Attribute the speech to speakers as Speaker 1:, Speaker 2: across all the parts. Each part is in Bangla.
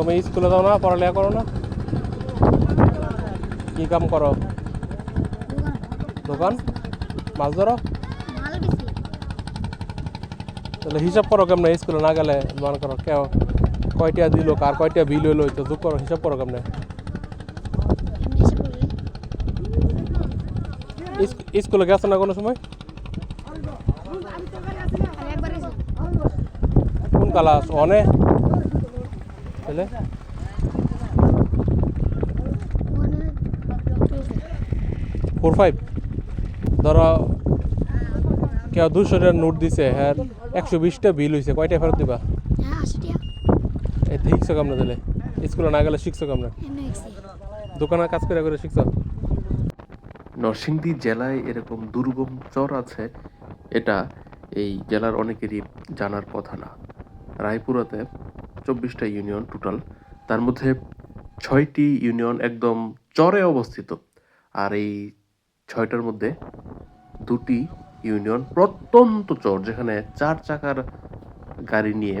Speaker 1: তুমি স্কুলে যাও না, পড়ালেখা করো না? কি কাম করো? দোকান? মাছ ধরো? তাহলে হিসাব করো কেমনে, স্কুলে না গেলে মনে করো, কেউ কয়টা দিল, কার কয়টা বিল হইল তো যোগ করো, হিসাব করো কেমনে? স্কুলে গেছো না কোনো সময়? কোন ক্লাস? অনে তাহলে ফোর ফাইভ ধরো, কেউ দুশো টাকার নোট দিছে হ্যাঁ একশো বিশটা বিল হয়েছে কয়টা ফেরত দিবা? এই শিখছো কেমনে তাহলে স্কুলে না গেলে শিখছো কেমনে দোকানে কাজ করে করে শিখছো?
Speaker 2: নরসিংদী জেলায় এরকম দুর্গম চর আছে, এটা এই জেলার অনেকেরই জানার কথা না। রায়পুরাতে চব্বিশটা ইউনিয়ন টোটাল। তার মধ্যে ছয়টি ইউনিয়ন একদম চরে অবস্থিত। আর এই ছয়টার মধ্যে দুটি ইউনিয়ন প্রত্যন্ত চর, যেখানে চার চাকার গাড়ি নিয়ে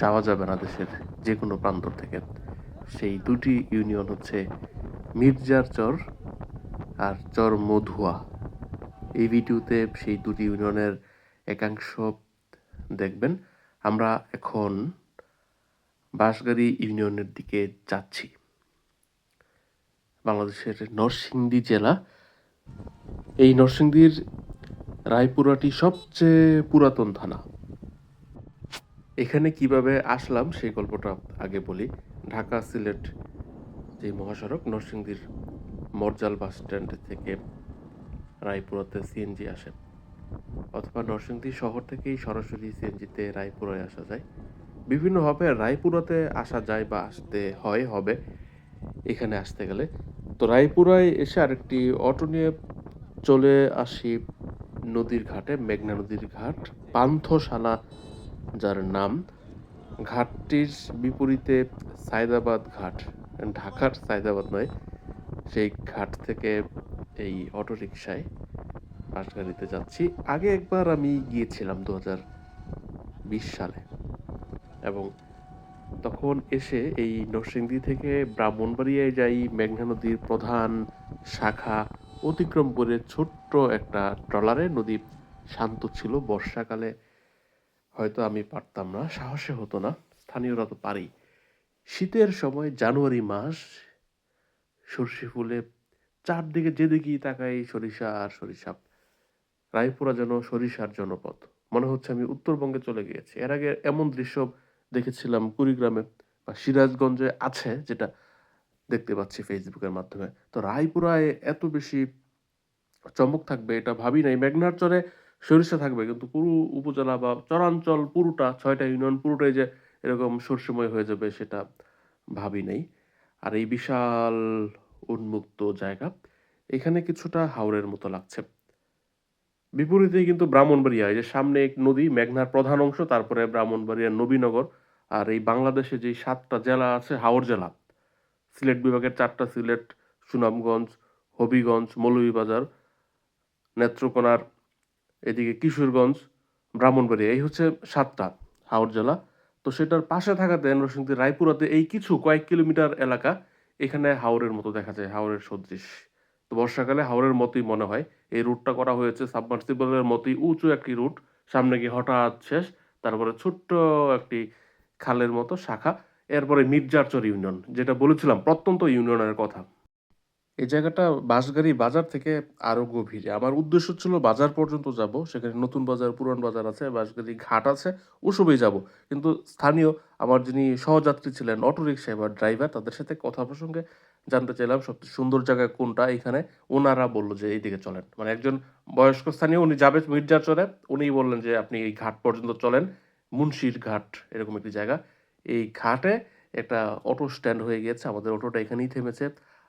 Speaker 2: যাওয়া যাবে না দেশের যে কোনো প্রান্ত থেকে। সেই দুটি ইউনিয়ন হচ্ছে মির্জার চর আর চর মধুয়া। এই ভিডিওতে সেই দুটি ইউনিয়নের একাংশ দেখবেন। আমরা এখন বাঁশগাড়ি ইউনিয়নের দিকে যাচ্ছি। বাংলাদেশের নরসিংদী জেলা। এই নরসিংদীর রায়পুরাটি সবচেয়ে পুরাতন থানা। এখানে কীভাবে আসলাম সেই গল্পটা আগে বলি। ঢাকা সিলেট যে মহাসড়ক, নরসিংদীর মরজাল বাস স্ট্যান্ড থেকে রায়পুরাতে সিএনজি আসে। অথবা নরসিংদী শহর থেকেই সরাসরি সিএনজিতে রায়পুরায় আসা যায়। বিভিন্নভাবে রায়পুরাতে আসা যায় বা আসতে হয়, হবে এখানে আসতে গেলে। তো রায়পুরায় এসে আরেকটি অটো নিয়ে চলে আসি নদীর ঘাটে, মেঘনা নদীর ঘাট, পান্থশালা যার নাম। ঘাটটির বিপরীতে সায়দাবাদ ঘাট, ঢাকার সায়দাবাদ নয়, সেই ঘাট থেকে এই অটো রিক্সায় বাসগাড়িতে যাচ্ছি। আগে একবার আমি গিয়েছিলাম দু হাজার বিশ সালে। এবং তখন এসে এই নরসিংদী থেকে ব্রাহ্মণবাড়িয়ায় যাই, মেঘনা নদীর প্রধান শাখা অতিক্রম করে ছোট্ট একটা ট্রলারে, নদী শান্ত ছিল বর্ষাকালে। হয়তো আমি পারতাম না, সাহসে হতো না, স্থানীয়রা তো পারি। শীতের সময় জানুয়ারি মাস, সর্ষে ফুলে চারদিকে যেদিকেই তাকাই সরিষা আর সরিষা রায়পুরা যেন সরিষার জনপদ। মনে হচ্ছে আমি উত্তরবঙ্গে চলে গিয়েছি। এর আগে এমন দৃশ্য দেখেছিলাম কুড়িগ্রামে বা সিরাজগঞ্জে আছে, যেটা দেখতে পাচ্ছি ফেসবুকের মাধ্যমে। তো রায়পুরায় এত বেশি চমক থাকবে, এটা ভাবি নাই। মেঘনার চরে সরিষা থাকবে, কিন্তু পুরো উপজেলা বা চরাঞ্চল পুরোটা, ছয়টা ইউনিয়ন পুরোটাই যে এরকম সরষেময় হয়ে যাবে, সেটা ভাবি নাই। আর এই বিশাল উন্মুক্ত জায়গা, এখানে কিছুটা হাওরের মতো লাগছে। বিপরীতে কিন্তু ব্রাহ্মণবাড়িয়া, এই যে সামনে এক নদী, মেঘনার প্রধান অংশ, তারপরে ব্রাহ্মণবাড়িয়া নবীনগর। আর এই বাংলাদেশে যে সাতটা জেলা আছে, হাওর জেলা, সিলেট বিভাগের চারটা সিলেট, সুনামগঞ্জ, হবিগঞ্জ, মৌলভীবাজার, নেত্রকোনার, এদিকে কিশোরগঞ্জ, ব্রাহ্মণবাড়িয়া, এই হচ্ছে সাতটা হাওর জেলা। তো সেটার পাশে থাকাতে নরসিংদী রায়পুরাতে এই কিছু কয়েক কিলোমিটার এলাকা এখানে হাওরের মতো দেখা যায়, হাওরের সদৃশ। তো বর্ষাকালে হাওরের মতোই মনে হয়। এই রুটটা করা হয়েছে সাবমার্সিবলের মতোই উঁচু একটি রুট, সামনে গিয়ে হঠাৎ শেষ, তারপরে ছোট্ট একটি খালের মতো শাখা, এরপরে মির্জারচর ইউনিয়ন, যেটা বলেছিলাম, প্রত্যন্ত ইউনিয়নের কথা। এই জায়গাটা বাঁশগাড়ি বাজার থেকে আরও গভীরে। আমার উদ্দেশ্য ছিল বাজার পর্যন্ত যাব, সেখানে নতুন বাজার, পুরান বাজার আছে, বাঁশগাড়ি ঘাট আছে, ওসবেই যাব। কিন্তু স্থানীয় আমার যিনি সহযাত্রী ছিলেন অটো রিক্সায় বা ড্রাইভার, তাদের সাথে কথা প্রসঙ্গে জানতে চাইলাম সবচেয়ে সুন্দর জায়গা কোনটা, এখানে ওনারা বলল যে এইদিকে চলেন। মানে একজন বয়স্ক স্থানীয়, উনি যাবে মির্জার চরে উনি বললেন যে আপনি এই ঘাট পর্যন্ত চলেন মুন্সির ঘাট, এরকম একটি জায়গা। এই ঘাটে একটা অটো স্ট্যান্ড হয়ে গেছে আমাদের অটোটা এখানেই থেমেছে।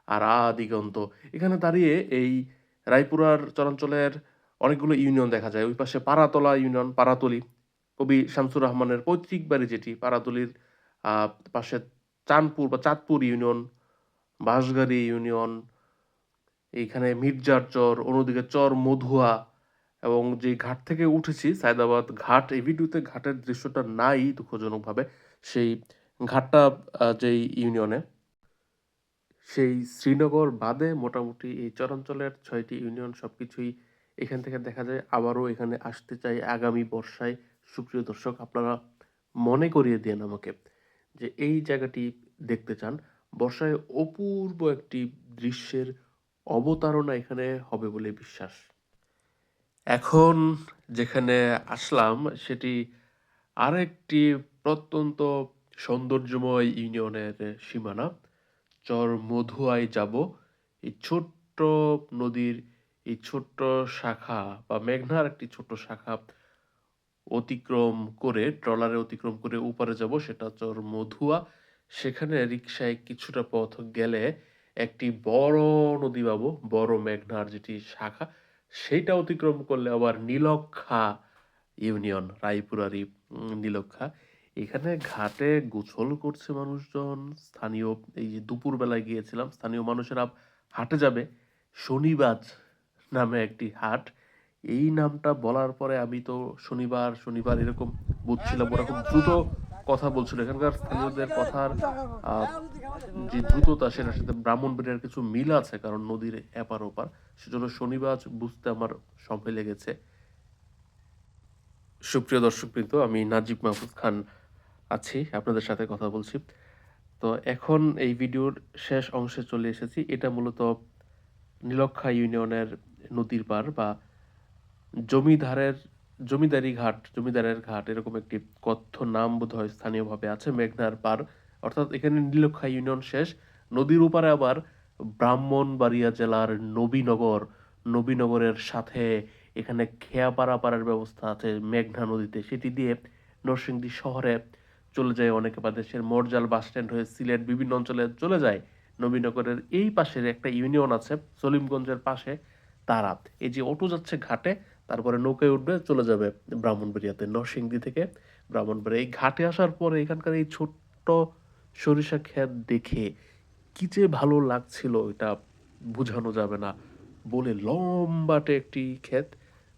Speaker 2: আর আ দিগন্ত। এখানে দাঁড়িয়ে এই রায়পুরার চরাঞ্চলের অনেকগুলো ইউনিয়ন দেখা যায়। ওই পাশে পাড়াতলা ইউনিয়ন, পাড়াতলি। কবি শামসুর রহমানের পৈতৃক বাড়ি যেটি, পাড়াতলির পাশে চাঁদপুর বা চাঁদপুর ইউনিয়ন, বাঁশগাড়ি ইউনিয়ন, এইখানে মির্জার চর, অন্যদিকে চর মধুয়া এবং যে ঘাট থেকে উঠেছি, সায়দাবাদ ঘাট, এই ভিডিওতে ঘাটের দৃশ্যটা নাই দুঃখজনকভাবে। সেই ঘাটটা যেই ইউনিয়নে, সেই শ্রীনগর বাদে মোটামুটি এই চরাঞ্চলের ছয়টি ইউনিয়ন সব কিছুই এখান থেকে দেখা যায়। আবারও এখানে আসতে চাই আগামী বর্ষায়। সুপ্রিয় দর্শক, আপনারা মনে করিয়ে দেন আমাকে যে এই জায়গাটি দেখতে চান। বর্ষায় অপূর্ব একটি দৃশ্যের অবতারণা এখানে হবে বলে বিশ্বাস। এখন যেখানে আসলাম, সেটি আরেকটি প্রত্যন্ত সৌন্দর্যময় ইউনিয়নের সীমানা। চর মধুয়ায় যাব। এই ছোট্ট নদীর এই ছোট্ট শাখা বা মেঘনার একটি ছোট্ট শাখা অতিক্রম করে, ট্রলারে অতিক্রম করে উপরে যাব, সেটা চর মধুয়া। সেখানে রিক্সায় কিছুটা পথ গেলে একটি বড় নদী পাবো, বড় মেঘনার যেটি শাখা। সেইটা অতিক্রম করলে আবার নীলক্ষা ইউনিয়ন রায়পুরারি নীলক্ষা। এখানে ঘাটে গোসল করছে মানুষজন। স্থানীয়, এই যে দুপুরবেলায় গিয়েছিলাম, স্থানীয় মানুষেরা হাটে যাবে। শনিবাজ নামে একটি হাট। এই নামটা বলার পরে আমি তো শনিবার শনিবার এরকম বুঝছিলাম, ওরকম দ্রুত কথা বলছিল। এখানকার স্থানীয়দের কথার যে দ্রুততা সেটার সাথে ব্রাহ্মণবাড়িয়ার কিছু মিল আছে, কারণ নদীর এপার ওপার। সেজন্য শনিবার বুঝতে আমার সময় লেগেছে। সুপ্রিয় দর্শকবৃন্দ, আমি নাজিব মাহফুজ খান আছি, আপনাদের সাথে কথা বলছি। তো এখন এই ভিডিওর শেষ অংশে চলে এসেছি। এটা মূলত নীলক্ষা ইউনিয়নের নদীর পার বা জমিদারের জমিদারি ঘাট, জমিদারের ঘাট, এরকম একটি কথ্য নাম বোধ হয় স্থানীয়ভাবে আছে, মেঘনার পার অর্থাৎ এখানে নীলক্ষা ইউনিয়ন শেষ। নদীর উপারে আবার ব্রাহ্মণবাড়িয়া জেলার নবীনগর। নবীনগরের সাথে এখানে খেয়াপাড়া পাড়ার ব্যবস্থা আছে মেঘনা নদীতে। সেটি দিয়ে নরসিংদী শহরে চলে যায় অনেকে বা দেশের মরজাল বাস স্ট্যান্ড হয়ে সিলেট বিভিন্ন অঞ্চলে চলে যায়। নবীনগরের এই পাশের একটা ইউনিয়ন আছে, সলিমগঞ্জের পাশে তারা। এই যে অটো যাচ্ছে ঘাটে, তারপরে নৌকায় উঠবে, চলে যাবে ব্রাহ্মণবাড়িয়াতে। নরসিংদী থেকে ব্রাহ্মণবাড়িয়া। এই ঘাটে আসার পরে এখানকার এই ছোট্ট সরিষা ক্ষেত দেখে কি যে ভালো লাগছিল এটা বোঝানো যাবে না বলে লম্বাটে একটি ক্ষেত,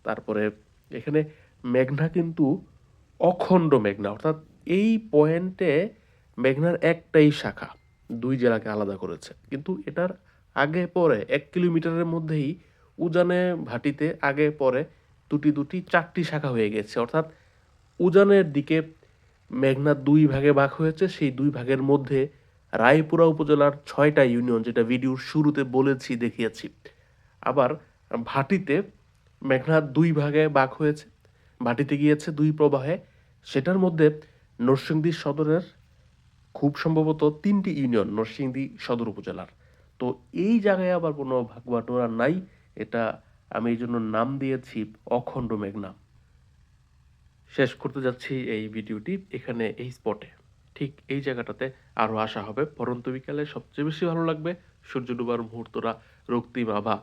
Speaker 2: তারপরে এখানে মেঘনা কিন্তু অখণ্ড মেঘনা, অর্থাৎ এই পয়েন্টে মেঘনার একটাই শাখা, দুই জেলাকে আলাদা করেছে। কিন্তু এটার আগে পরে, এক কিলোমিটারের মধ্যেই উজানে ভাটিতে আগে পরে দুটি দুটি চারটি শাখা হয়ে গেছে। অর্থাৎ উজানের দিকে মেঘনা দুই ভাগে ভাগ হয়েছে, সেই দুই ভাগের মধ্যে রায়পুরা উপজেলার ছয়টা ইউনিয়ন যেটা ভিডিওর শুরুতে বলেছি, দেখিয়েছি। আবার ভাটিতে মেঘনা দুই ভাগে ভাগ হয়েছে, ভাটিতে গিয়েছে দুই প্রবাহে। সেটার মধ্যে নরসিংদী সদরের খুব সম্ভবত তিনটি ইউনিয়ন নরসিংদী সদর উপজেলার। তো এই জায়গায় আবার কোনো ভাগ ভাগবাটোরা নাই, এটা আমি এই জন্য নাম দিয়েছি অখণ্ড মেঘনা। শেষ করতে যাচ্ছি এই ভিডিওটি এখানে এই স্পটে ঠিক এই জায়গাটাতে আরও আসা হবে। পরন্ত বিকালে সবচেয়ে বেশি ভালো লাগবে। সূর্য ডুবার মুহূর্তরা রক্তিম আভা।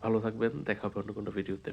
Speaker 2: ভালো থাকবেন। দেখা হবে অন্য কোনো ভিডিওতে।